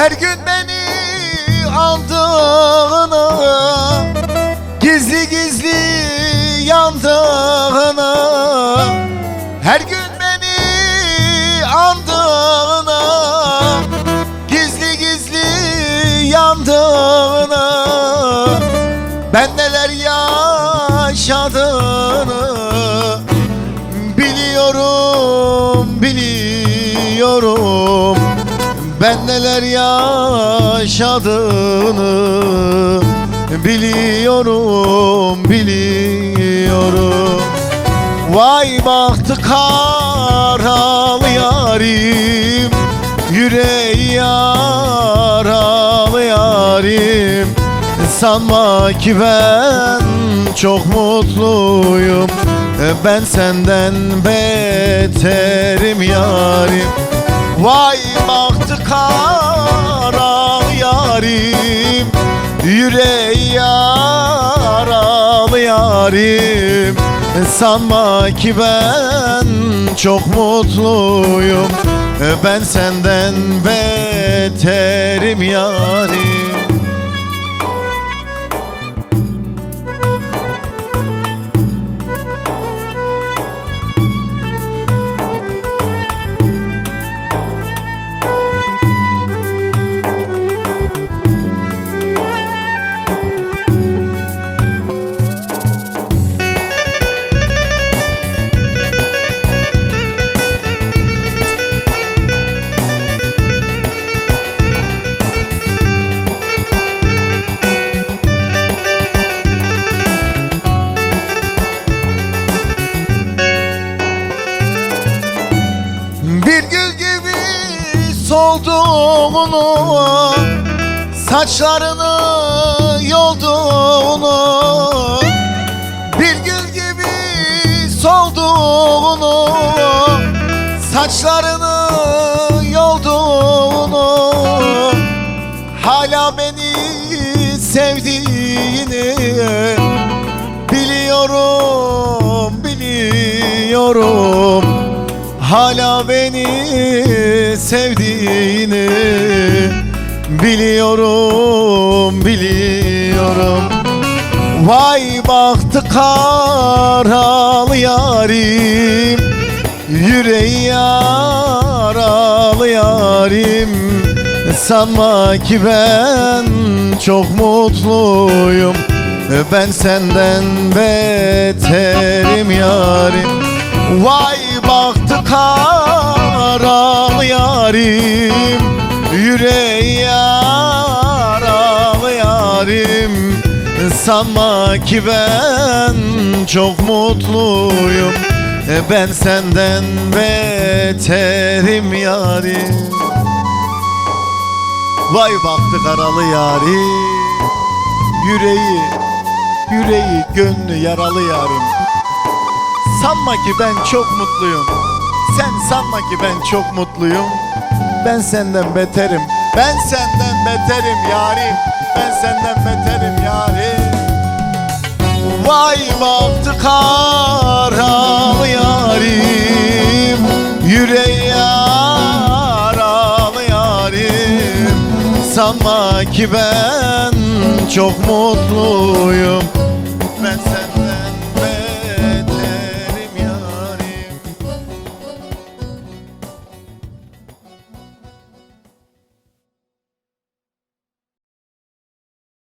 Her gün beni andığını Gizli gizli yandığını Her gün beni andığını Gizli gizli yandığını Ben Ben neler yaşadığını Biliyorum, biliyorum. Vay bahtı karalı yarim Yüreği yaralı yarim. Sanma ki ben çok mutluyum Ben senden beterim yarim Vay bahtı karalı yarim Yüreği yaralı yarim. Sanma ki ben çok mutluyum Ben senden beterim yarim Bir gül gibi solduğunu Saçlarını yolduğunu Bir gül gibi solduğunu Saçlarını yolduğunu Hala beni sevdiğini Biliyorum, biliyorum Hala beni sevdiğini Biliyorum, biliyorum. Vay bahtı karalı yarim Yüreği yaralı yarim. Sanma ki ben çok mutluyum Ben senden beterim yarim. Vay baktı karalı yarim Yüreği yaralı yarim. Sanma ki ben çok mutluyum Ben senden beterim yarim. Vay baktı karalı yarim Yüreği, yüreği, gönlü yaralı yarim. Sanma ki ben çok mutluyum Sen sanma ki ben çok mutluyum. Ben senden beterim. Ben senden beterim yarim. Ben senden beterim yarim. Vay baktı karalı yarim. Yüreği yaralı yarim. Sanma ki ben çok mutluyum